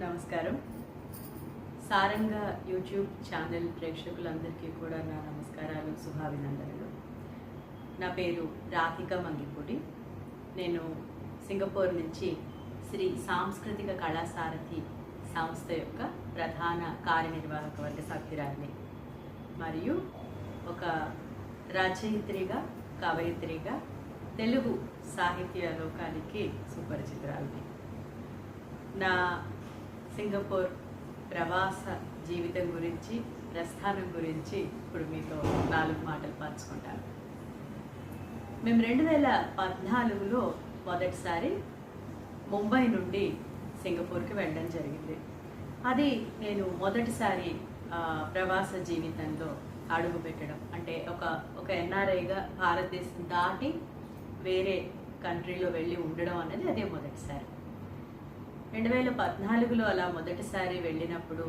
నమస్కారం. Saranga YouTube channel ప్రేక్షకులందరికీ కూడా నా నమస్కారాలు శుభాభినందనలు. నా పేరు రాధిక మంగిపూడి. నేను సింగపూర్ నుంచి శ్రీ సాంస్కృతిక కళాసారథి సంస్థ యొక్క ప్రధాన కార్యనిర్వాహక వర్గ సభ్యురాలిని. మరియు ఒక రచయిత్రిగా కవయిత్రిగా తెలుగు సాహిత్య లోకానికి సుపరిచితురాలిని. నా సింగపూర్ ప్రవాస జీవితం గురించి ప్రస్థానం గురించి ఇప్పుడు మీతో నాలుగు మాటలు పంచుకుంటాను. మేము రెండు వేల పద్నాలుగులో మొదటిసారి ముంబై నుండి సింగపూర్కి వెళ్ళడం జరిగింది. అది నేను మొదటిసారి ప్రవాస జీవితంలో అడుగు పెట్టడం. అంటే ఒక ఒక ఎన్ఆర్ఐగా భారతదేశం దాటి వేరే కంట్రీలో వెళ్ళి ఉండడం అనేది అదే మొదటిసారి. రెండు వేల పద్నాలుగులో అలా మొదటిసారి వెళ్ళినప్పుడు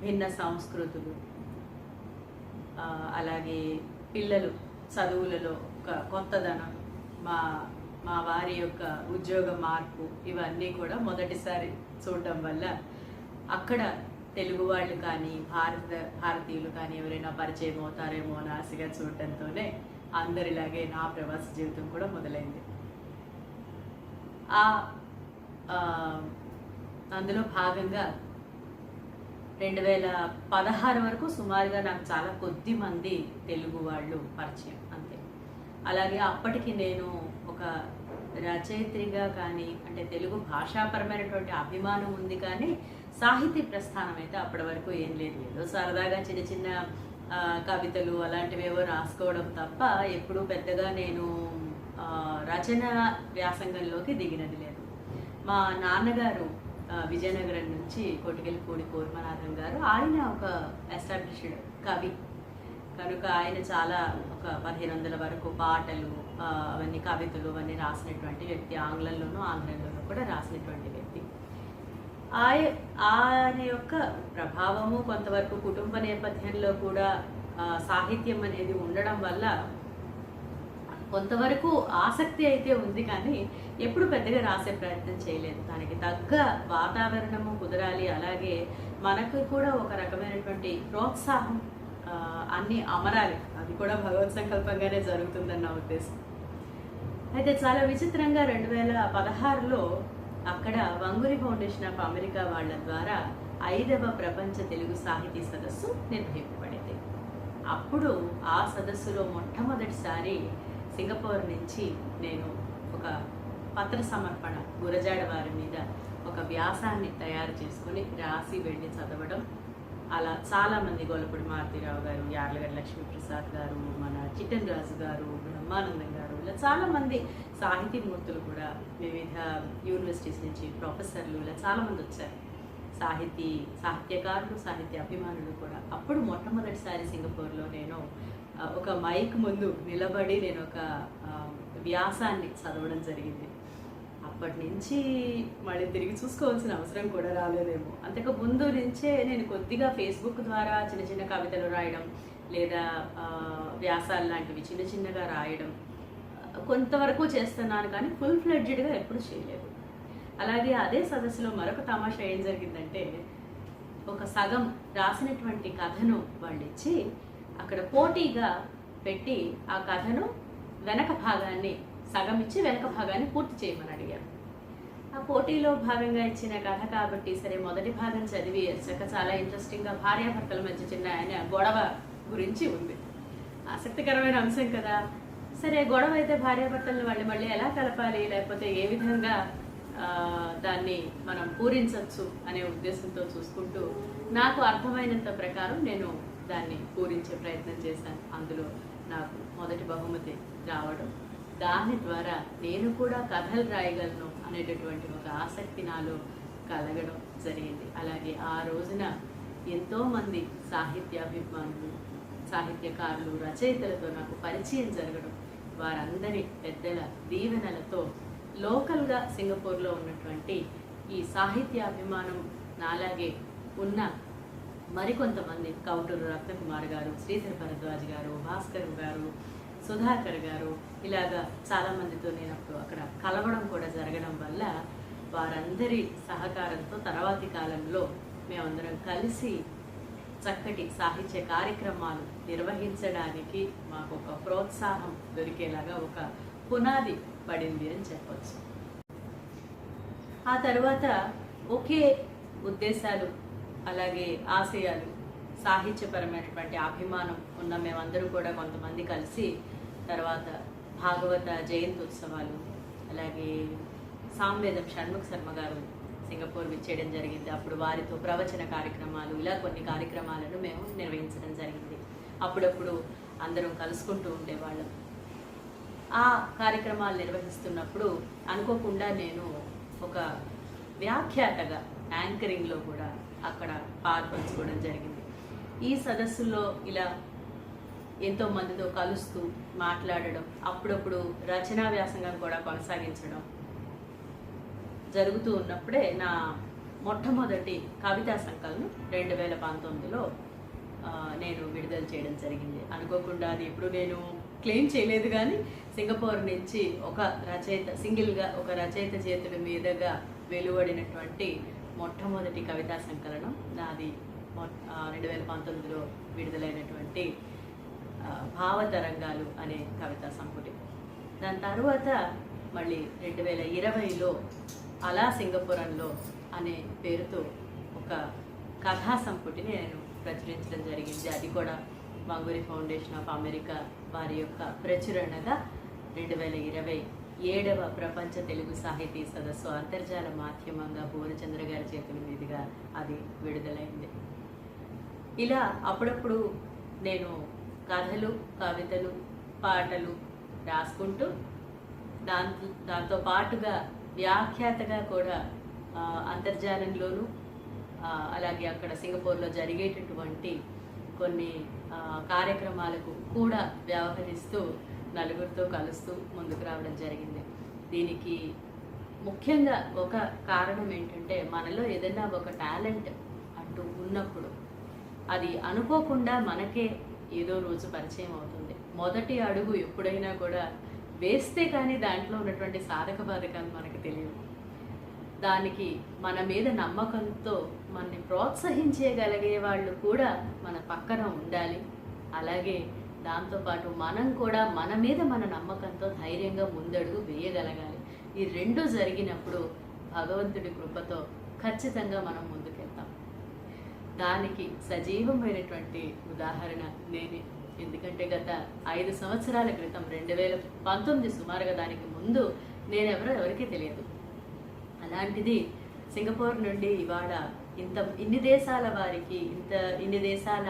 భిన్న సంస్కృతులు అలాగే పిల్లలు చదువులలో ఒక కొత్తదనం మా మా వారి యొక్క ఉద్యోగ మార్పు ఇవన్నీ కూడా మొదటిసారి చూడటం వల్ల అక్కడ తెలుగు వాళ్ళు కానీ భారత భారతీయులు కానీ ఎవరైనా పరిచయం అవుతారేమో అని ఆశగా చూడటంతోనే అందరిలాగే నా ప్రవాస జీవితం కూడా మొదలైంది. ఆ, అందులో భాగంగా రెండు వేల పదహారు వరకు సుమారుగా నాకు చాలా కొద్ది మంది తెలుగు వాళ్ళు పరిచయం అంతే. అలాగే అప్పటికి నేను ఒక రచయిత్రిగా కానీ అంటే తెలుగు భాషాపరమైనటువంటి అభిమానం ఉంది కానీ సాహితీ ప్రస్థానం అయితే అప్పటి వరకు ఏం లేదు. ఏదో సరదాగా చిన్న చిన్న కవితలు అలాంటివి ఏవో రాసుకోవడం తప్ప ఎప్పుడూ పెద్దగా నేను రచన వ్యాసంగంలోకి దిగినది లేదు. మా నాన్నగారు విజయనగరం నుంచి కొటికెళ్ళపూడి కూర్మనాథం గారు ఆయన ఒక ఎస్టాబ్లిష్డ్ కవి. కనుక ఆయన చాలా ఒక పదిహేను వందల వరకు పాటలు అవన్నీ కవితలు అవన్నీ రాసినటువంటి వ్యక్తి. ఆంగ్లంలోనూ ఆంగ్లంలోనూ కూడా రాసినటువంటి వ్యక్తి. ఆయ ఆయన యొక్క ప్రభావము కొంతవరకు కుటుంబ నేపథ్యంలో కూడా సాహిత్యం అనేది ఉండడం వల్ల కొంతవరకు ఆసక్తి అయితే ఉంది కానీ ఎప్పుడు పెద్దగా రాసే ప్రయత్నం చేయలేదు. దానికి తగ్గ వాతావరణము కుదరాలి. అలాగే మనకు కూడా ఒక రకమైనటువంటి ప్రోత్సాహం అన్నీ అన్ని అమరాలి. అది కూడా భగవత్ సంకల్పంగానే జరుగుతుందని నా ఉద్దేశం. అయితే చాలా విచిత్రంగా రెండు వేల పదహారులో అక్కడ వంగురి ఫౌండేషన్ ఆఫ్ అమెరికా వాళ్ళ ద్వారా ఐదవ ప్రపంచ తెలుగు సాహితీ సదస్సు నిర్వహింపబడింది. అప్పుడు ఆ సదస్సులో మొట్టమొదటిసారి సింగపూర్ నుంచి నేను ఒక పత్ర సమర్పణ గురజాడ వారి మీద ఒక వ్యాసాన్ని తయారు చేసుకుని రాసి వెళ్ళి చదవడం. అలా చాలామంది గోలపూడి మారుతీరావు గారు యార్లగడ్డ లక్ష్మీప్రసాద్ గారు మన చిట్టన్ రాజు గారు బ్రహ్మానందం గారు ఇలా చాలామంది సాహితీ మూర్తులు కూడా వివిధ యూనివర్సిటీస్ నుంచి ప్రొఫెసర్లు ఇలా చాలామంది వచ్చారు. సాహితీ సాహిత్యకారులు సాహిత్య అభిమానులు కూడా. అప్పుడు మొట్టమొదటిసారి సింగపూర్లో నేను ఒక మైక్ ముందు నిలబడి నేను ఒక వ్యాసాన్ని చదవడం జరిగింది. అప్పటి నుంచి మళ్ళీ తిరిగి చూసుకోవాల్సిన అవసరం కూడా రాలేదేమో. అంతకు ముందు నుంచే నేను కొద్దిగా ఫేస్బుక్ ద్వారా చిన్న చిన్న కవితలు రాయడం లేదా వ్యాసాలు లాంటివి చిన్న చిన్నగా రాయడం కొంతవరకు చేస్తున్నాను కానీ ఫుల్ ఫ్లెడ్జెడ్గా ఎప్పుడు చేయలేదు. అలాగే అదే సదస్సులో మరొక తమాషా ఏం జరిగిందంటే ఒక సగం రాసినటువంటి కథను వాళ్ళు ఇచ్చి అక్కడ పోటీగా పెట్టి ఆ కథను వెనక భాగాన్ని సగం ఇచ్చి వెనక భాగాన్ని పూర్తి చేయమని అడిగారు. ఆ పోటీలో భాగంగా ఇచ్చిన కథ కాబట్టి సరే మొదటి భాగం చదివి చక్క చాలా ఇంట్రెస్టింగ్గా భార్యాభర్తల మధ్య చిన్న ఆయన గొడవ గురించి ఉంది. ఆసక్తికరమైన అంశం కదా. సరే గొడవ అయితే భార్యాభర్తలను వాళ్ళు మళ్ళీ ఎలా కలపాలి లేకపోతే ఏ విధంగా దాన్ని మనం పూరించవచ్చు అనే ఉద్దేశంతో చూసుకుంటూ నాకు అర్థమైనంత ప్రకారం నేను దాన్ని పూరించే ప్రయత్నం చేశాను. అందులో నాకు మొదటి బహుమతి రావడం. దాని ద్వారా నేను కూడా కథలు రాయగలను అనేటటువంటి ఒక ఆసక్తి నాలో కలగడం జరిగింది. అలాగే ఆ రోజున ఎంతోమంది సాహిత్యాభిమానులు సాహిత్యకారులు రచయితలతో నాకు పరిచయం జరగడం వారందరి పెద్దల దీవెనలతో లోకల్గా సింగపూర్లో ఉన్నటువంటి ఈ సాహిత్యాభిమానం నాలాగే ఉన్న మరికొంతమంది కౌటూరు రత్నకుమార్ గారు శ్రీధర్ భరద్వాజ్ గారు భాస్కర్ గారు సుధాకర్ గారు ఇలాగా చాలామందితో నేను అప్పుడు అక్కడ కలవడం కూడా జరగడం వల్ల వారందరి సహకారంతో తర్వాతి కాలంలో మేమందరం కలిసి చక్కటి సాహిత్య కార్యక్రమాలు నిర్వహించడానికి మాకు ఒక ప్రోత్సాహం దొరికేలాగా ఒక పునాది పడింది అని చెప్పచ్చు. ఆ తర్వాత ఒకే ఉద్దేశాలు అలాగే ఆశయాలు సాహిత్యపరమైనటువంటి అభిమానం ఉన్న మేమందరూ కూడా కొంతమంది కలిసి తర్వాత భాగవత జయంతి ఉత్సవాలు అలాగే సామ్వేదం షణ్ముఖ శర్మ గారు సింగపూర్ విచ్చేయడం జరిగింది. అప్పుడు వారితో ప్రవచన కార్యక్రమాలు ఇలా కొన్ని కార్యక్రమాలను మేము నిర్వహించడం జరిగింది. అప్పుడప్పుడు అందరం కలుసుకుంటూ ఉండేవాళ్ళం. ఆ కార్యక్రమాలు నిర్వహిస్తున్నప్పుడు అనుకోకుండా నేను ఒక వ్యాఖ్యాతగా యాంకరింగ్లో కూడా అక్కడ పాల్పంచుకోవడం జరిగింది. ఈ సదస్సుల్లో ఇలా ఎంతో మందితో కలుస్తూ మాట్లాడడం అప్పుడప్పుడు రచనా వ్యాసంగం కూడా కొనసాగించడం జరుగుతూ ఉన్నప్పుడే నా మొట్టమొదటి కవితా సంకలనం రెండు వేల పంతొమ్మిదిలో నేను విడుదల చేయడం జరిగింది. అనుకోకుండా అది ఎప్పుడు నేను క్లెయిమ్ చేయలేదు కానీ సింగపూర్ నుంచి ఒక రచయిత సింగిల్గా ఒక రచయిత చేతుల మీదుగా వెలువడినటువంటి మొట్టమొదటి కవితా సంకలనం నాది రెండు వేల పంతొమ్మిదిలో విడుదలైనటువంటి భావతరంగాలు అనే కవితా సంపుటి. దాని తర్వాత మళ్ళీ రెండు వేల ఇరవైలో అలా సింగపురంలో అనే పేరుతో ఒక కథా సంపుటిని నేను ప్రచురించడం జరిగింది. అది కూడా మంగూరి ఫౌండేషన్ ఆఫ్ అమెరికా వారి యొక్క ప్రచురణగా రెండు వేల ఇరవై ఏడవ ప్రపంచ తెలుగు సాహితీ సదస్సు అంతర్జాల మాధ్యమంగా భువనచంద్ర గారి చేతుల మీదుగా అది విడుదలైంది. ఇలా అప్పుడప్పుడు నేను కథలు కవితలు పాటలు రాసుకుంటూ దాంతో దాంతో పాటుగా వ్యాఖ్యాతగా కూడా అంతర్జాలంలోనూ అలాగే అక్కడ సింగపూర్లో జరిగేటటువంటి కొన్ని కార్యక్రమాలకు కూడా వ్యవహరిస్తూ నలుగురితో కలుస్తూ ముందుకు రావడం జరిగింది. దీనికి ముఖ్యంగా ఒక కారణం ఏంటంటే మనలో ఏదైనా ఒక టాలెంట్ అంటూ ఉన్నప్పుడు అది అనుకోకుండా మనకే ఏదో రోజు పరిచయం అవుతుంది. మొదటి అడుగు ఎప్పుడైనా కూడా వేస్తే కానీ దాంట్లో ఉన్నటువంటి సాధక బాధకాలు మనకు తెలియదు దానికి మన మీద నమ్మకంతో మనని ప్రోత్సహించగలిగే వాళ్ళు కూడా మన పక్కన ఉండాలి. అలాగే దాంతోపాటు మనం కూడా మన మీద మన నమ్మకంతో ధైర్యంగా ముందడుగు వేయగలగాలి. ఈ రెండు జరిగినప్పుడు భగవంతుడి కృపతో ఖచ్చితంగా మనం ముందుకెళ్తాం. దానికి సజీవమైనటువంటి ఉదాహరణ నేనే. ఎందుకంటే గత ఐదు సంవత్సరాల క్రితం రెండు వేల పంతొమ్మిది సుమారుగా దానికి ముందు నేనెవరో ఎవరికీ తెలియదు. అలాంటిది సింగపూర్ నుండి ఇవాళ ఇంత ఇన్ని దేశాల వారికి ఇంత ఇన్ని దేశాల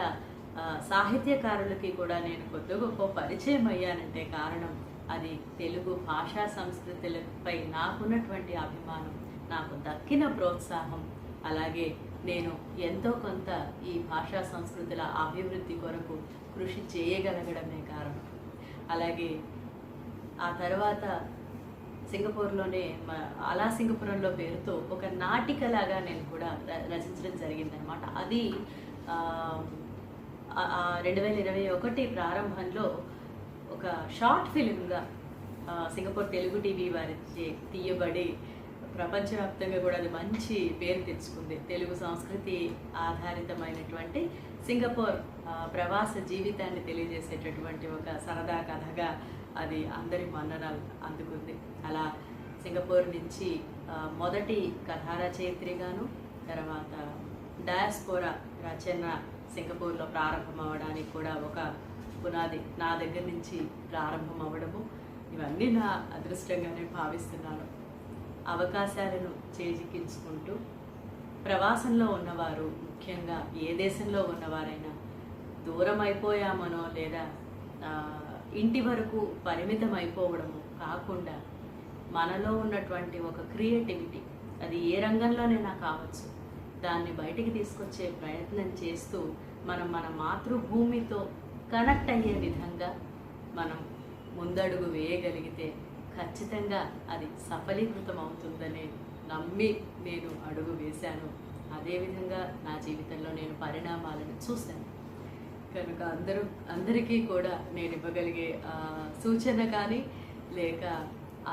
సాహిత్యకారులకి కూడా నేను కొద్ది గొప్ప పరిచయం అయ్యానంటే కారణం అది తెలుగు భాషా సంస్కృతులపై నాకున్నటువంటి అభిమానం నాకు దక్కిన ప్రోత్సాహం అలాగే నేను ఎంతో కొంత ఈ భాషా సంస్కృతుల అభివృద్ధి కొరకు కృషి చేయగలగడమే కారణం. అలాగే ఆ తర్వాత సింగపూర్లోనే అలా సింగపురంలో పేరుతో ఒక నాటికలాగా నేను కూడా ర- రచించడం జరిగిందనమాట అది రెండు వేల ఇరవై ఒకటి ప్రారంభంలో ఒక షార్ట్ ఫిలింగా సింగపూర్ తెలుగు టీవీ వారిచే తీయబడి ప్రపంచవ్యాప్తంగా కూడా అది మంచి పేరు తెచ్చుకుంది. తెలుగు సంస్కృతి ఆధారితమైనటువంటి సింగపూర్ ప్రవాస జీవితాన్ని తెలియజేసేటటువంటి ఒక సరదా కథగా అది అందరి మన్ననలు అందుకుంది. అలా సింగపూర్ నుంచి మొదటి కథా రచయిత్రిగాను తర్వాత డయాస్పోరా రచన సింగపూర్లో ప్రారంభం అవ్వడానికి కూడా ఒక పునాది నా దగ్గర నుంచి ప్రారంభం అవ్వడము ఇవన్నీ నా అదృష్టంగానే భావిస్తున్నాను. అవకాశాలను చేజిక్కించుకుంటూ ప్రవాసంలో ఉన్నవారు ముఖ్యంగా ఏ దేశంలో ఉన్నవారైనా దూరం అయిపోయామనో లేదా ఇంటి వరకు పరిమితం అయిపోవడము కాకుండా మనలో ఉన్నటువంటి ఒక క్రియేటివిటీ అది ఏ రంగంలోనైనా కావచ్చు. దాన్ని బయటికి తీసుకొచ్చే ప్రయత్నం చేస్తూ మనం మన మాతృభూమితో కనెక్ట్ అయ్యే విధంగా మనం ముందడుగు వేయగలిగితే ఖచ్చితంగా అది సఫలీకృతం అవుతుందని నమ్మి నేను అడుగు వేశాను. అదేవిధంగా నా జీవితంలో నేను పరిణామాలను చూశాను. కనుక అందరూ అందరికీ కూడా నేను ఇవ్వగలిగే సూచన కానీ లేక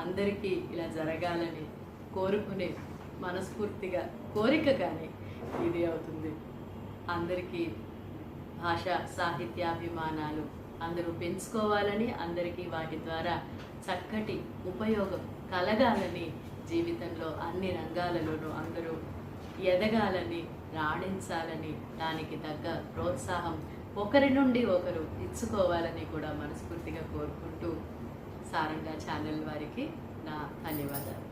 అందరికీ ఇలా జరగాలని కోరుకునే మనస్ఫూర్తిగా కోరిక కానీ ఇది అవుతుంది. అందరికీ భాష సాహిత్యాభిమానాలు అందరూ పెంచుకోవాలని అందరికీ వాటి ద్వారా చక్కటి ఉపయోగం కలగాలని జీవితంలో అన్ని రంగాలలోనూ అందరూ ఎదగాలని రాణించాలని దానికి తగ్గ ప్రోత్సాహం ఒకరి నుండి ఒకరు ఇచ్చుకోవాలని కూడా మనస్ఫూర్తిగా కోరుకుంటూ సారంగా ఛానల్ వారికి నా ధన్యవాదాలు.